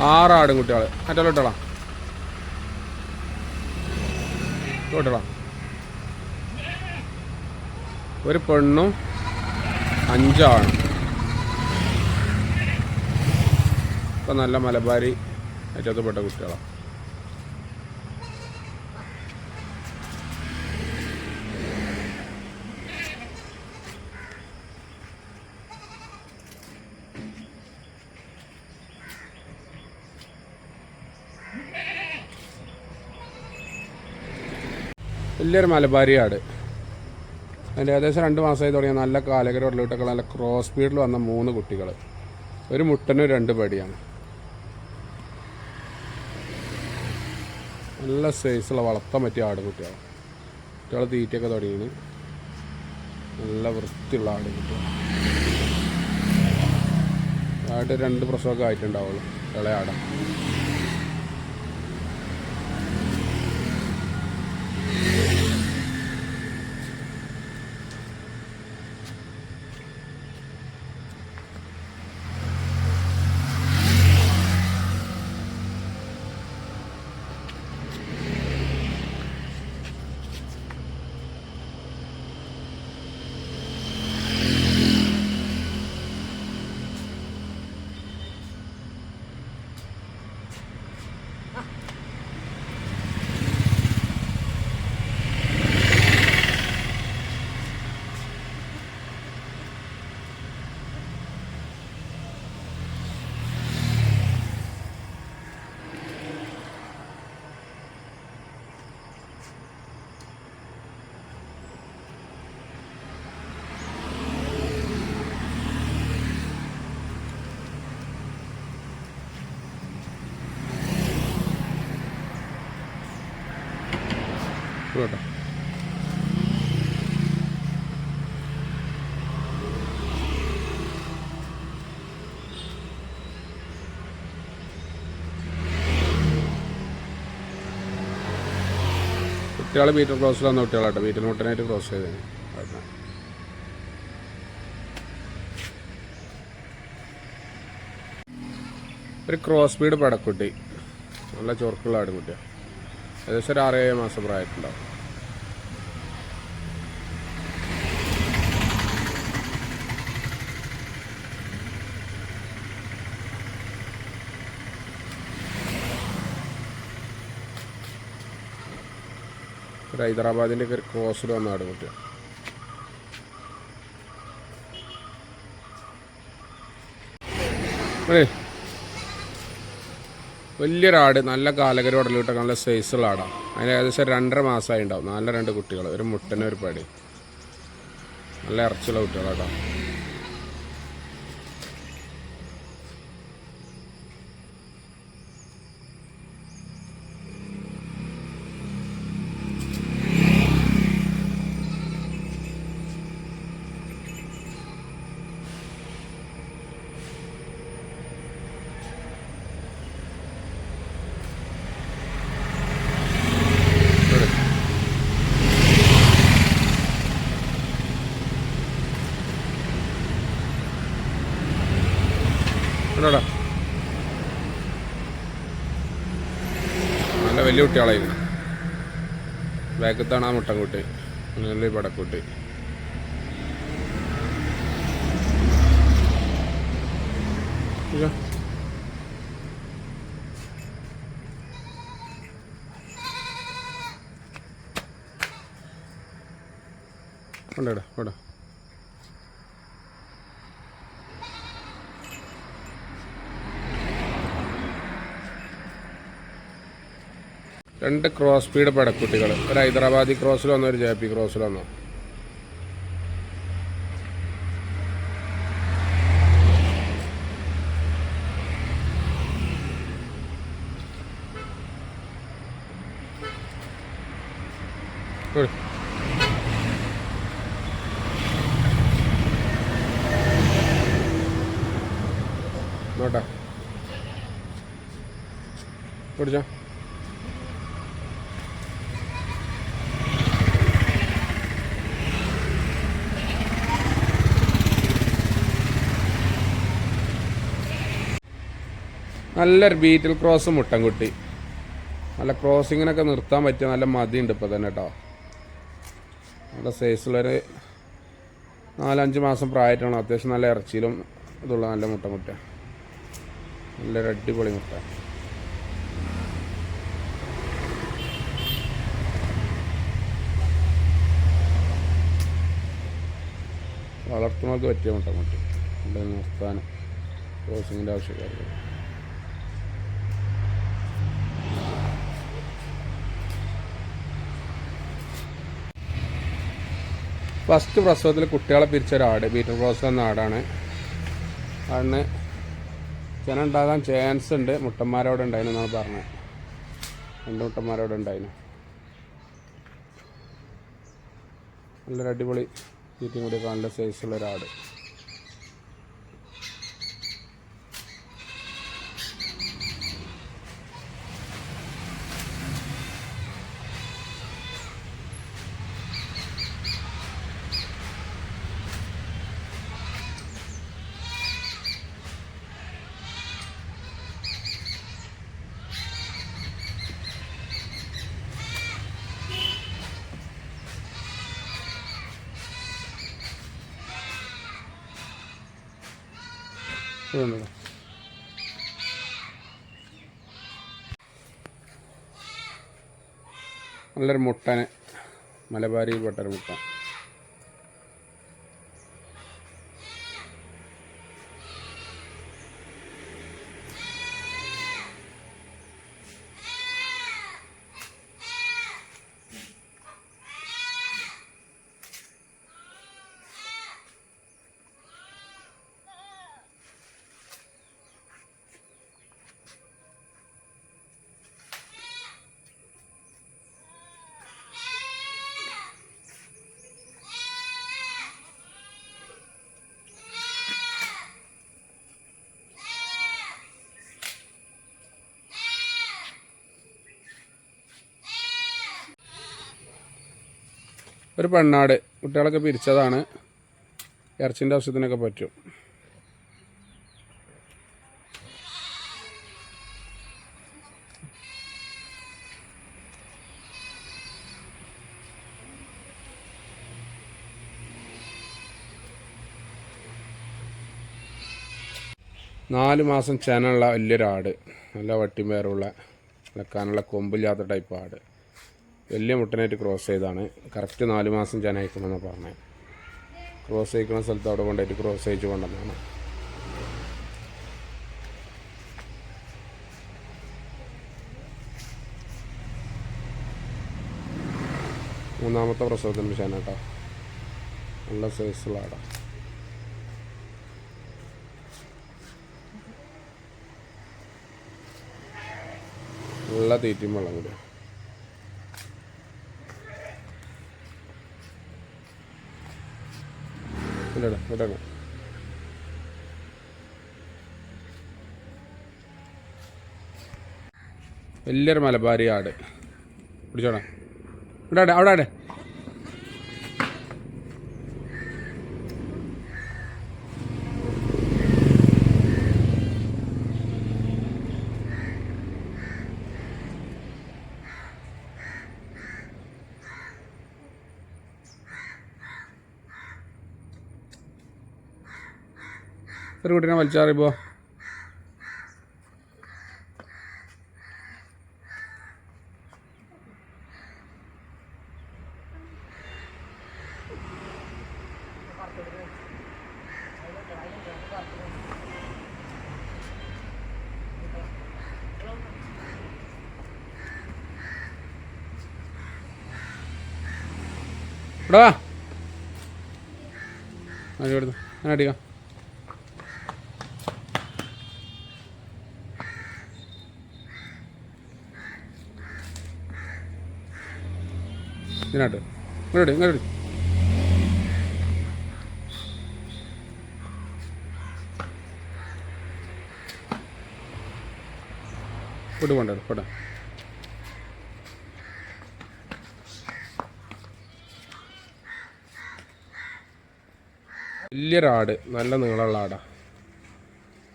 ആറ് ആടും കുട്ടികൾ മറ്റേ ഇട്ടോളാം. ഇട്ടോളാം. ഒരു പെണ്ണും അഞ്ചാണ്. ഇപ്പം നല്ല മലബാരി ഏറ്റത്തുപ്പെട്ട കുട്ടികളാണ് വലിയൊരു മലബാരിയാട് അതിന്റെ ഏകദേശം രണ്ട് മാസമായി തുടങ്ങിയ നല്ല കാലകര കാലകരോട്ടിലൊക്കെ നല്ല ക്രോസ് സ്പീഡിൽ വന്ന മൂന്ന് കുട്ടികൾ ഒരു മുട്ടനും രണ്ട് പടിയാണ്. നല്ല സൈസുള്ള വളർത്താൻ പറ്റിയ ആട് കുട്ടികൾ കുട്ടികൾ തീറ്റയൊക്കെ തുടങ്ങിയാണ് നല്ല വൃത്തിയുള്ള ആട് കുട്ടികൾ ആട് രണ്ട് പ്രസവമൊക്കെ ആയിട്ടുണ്ടാവുള്ളൂ. ഇളയ ആടാ കേട്ടോ കുട്ടികൾ മീറ്റർ ക്രോസിൽ വന്ന കുട്ടികളാട്ടോ. മീറ്റർ മുട്ടനായിട്ട് ക്രോസ് ചെയ്തത് ഒരു ക്രോസ് സ്പീഡ് പടക്കുട്ടി. നല്ല ചൊറുക്കുള്ള ആടുകുട്ടിയാണ് ഏകദേശം ഒരു ആറേഴ് മാസം പ്രായത്തിലുണ്ടാവും. ഒരു ഹൈദരാബാദിന്റെ ഒക്കെ ക്രോസിൽ വന്ന ആട് കുട്ടിയാണ് ഏ വലിയൊരാട് നല്ല കാലകരോടലോട്ടൊക്കെ നല്ല സൈസുള്ള ആടാണ് അതിന് ഏകദേശം രണ്ടര മാസമായി ഉണ്ടാവും. നല്ല രണ്ട് കുട്ടികൾ ഒരു മുട്ടനൊരു ഒരു പടി. നല്ല ഇറച്ചുള്ള കുട്ടികളാട്ടോ കണ്ടോടാ നല്ല വലിയ കുട്ടികളായിരുന്നു. ബാക്കത്താണ് ആ മുട്ടൻകുട്ടി. നല്ല പടക്കുട്ടി. ഇയ്യോ. കൊണ്ടുവിടാ കൊണ്ടാ രണ്ട് ക്രോസ് സ്പീഡ് പടക്കുട്ടികൾ ഒരു ഹൈദരാബാദി ക്രോസിൽ വന്നോ ഒരു ജെ പി ക്രോസിൽ വന്നോ. നോട്ടാ പിടിച്ചോ. നല്ലൊരു ബീറ്റിൽ ക്രോസ് മുട്ടൻകുട്ടി. നല്ല ക്രോസിങ്ങിനൊക്കെ നിർത്താൻ പറ്റിയ നല്ല മതിയുണ്ട് ഇപ്പോൾ തന്നെ കേട്ടോ നല്ല സൈസുള്ളൊരു നാലഞ്ച് മാസം പ്രായമായിട്ടാണ്. അത്യാവശ്യം നല്ല ഇറച്ചിയിലും ഇതുള്ള നല്ല മുട്ട മുട്ട നല്ലൊരു അടിപൊളി മുട്ട. വളർത്തുന്നവർക്ക് പറ്റിയ മുട്ടൻകുട്ടി ഇവിടെ നിർത്താൻ ക്രോസിങ്ങിന്റെ ആവശ്യക്കാർക്ക്. ഫസ്റ്റ് പ്രസവത്തിൽ കുട്ടികളെ പിരിച്ച ഒരാട് ബീറ്റർ ക്രോസ് എന്ന ആടാണ്. ആടിന് ജനം ഉണ്ടാകാൻ ചാൻസ് ഉണ്ട്. മുട്ടന്മാരോട് ഉണ്ടായിരുന്നു എന്നാണ് പറഞ്ഞത്. രണ്ട് മുട്ടന്മാരോട് ഉണ്ടായിരുന്നു നല്ലൊരു അടിപൊളി തീറ്റയും കൂടി കാണേണ്ട സൈസുള്ള ഒരാട് ഇതുണ്ടോ നല്ലൊരു മുട്ടനെ. മലബാരി ബട്ടർ മുട്ട. ഒരു പെണ്ണാട്. കുട്ടികളൊക്കെ പിരിച്ചതാണ്. ഇറച്ചിന്റെ ആവശ്യത്തിനൊക്കെ പറ്റും. നാല് മാസം ചേനുള്ള വലിയൊരാട്. നല്ല വട്ടിമേറുള്ള ഇളക്കാനുള്ള കൊമ്പില്ലാത്ത ടൈപ്പ് ആട്. വലിയ മുട്ടനായിട്ട് ക്രോസ് ചെയ്താണ് കറക്റ്റ് നാല് മാസം ഞാൻ അയക്കണമെന്ന് പറഞ്ഞത് ക്രോസ് ചെയ്യിക്കുന്ന സ്ഥലത്ത് അവിടെ കൊണ്ടായിട്ട് ക്രോസ് അയച്ചു കൊണ്ടുവന്നാണ് മൂന്നാമത്തെ പ്രസവത്തിന് ശേഷം കേട്ടോ. നല്ല സൈസുള്ള ആടാ. നല്ല തീറ്റയും വെള്ളം കൂടിയാണ് ഇല്ലടാ ഇതാണ് വലിയൊരു മലബാരി ആട്. പിടിച്ചോടാ. ഇവിടെ ആടെ, അവിടെ. ഒരു കുട്ടീനെ വലിച്ചാറിയപ്പോ ഇവിടെ വാ. അടി അടിക്കാം. ഇതിനാട്ട് ഇങ്ങോട്ട് ഇങ്ങോട്ട് ഫുഡ് പോണ്ട ഫുഡ് വലിയൊരാട് നല്ല നീളമുള്ള ആടാ.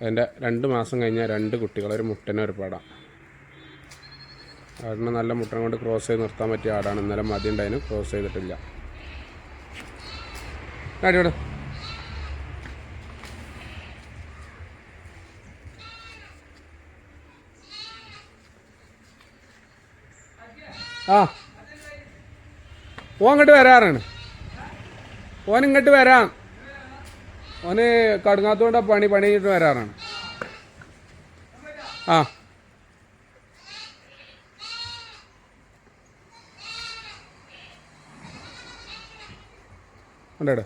അതിന്റെ രണ്ട് മാസം കഴിഞ്ഞാൽ രണ്ട് കുട്ടികൾ ഒരു ഒരു പടം. ആടിനെ നല്ല മുട്ടനെ കൊണ്ട് ക്രോസ് ചെയ്ത് നിർത്താൻ പറ്റിയ ആടാണ്. ഇന്നലെ മതി ഉണ്ടായിരുന്നു ക്രോസ് ചെയ്തിട്ടില്ല. അടിയോട് ആ. ഓൻ ഇങ്ങോട്ട് വരാറാണ്. ഓൻ ഇങ്ങോട്ട് വരാം. ഓന് കടുങ്ങാത്തോണ്ട പണി പണി വരാറാണ്. ആ. ഉണ്ടോ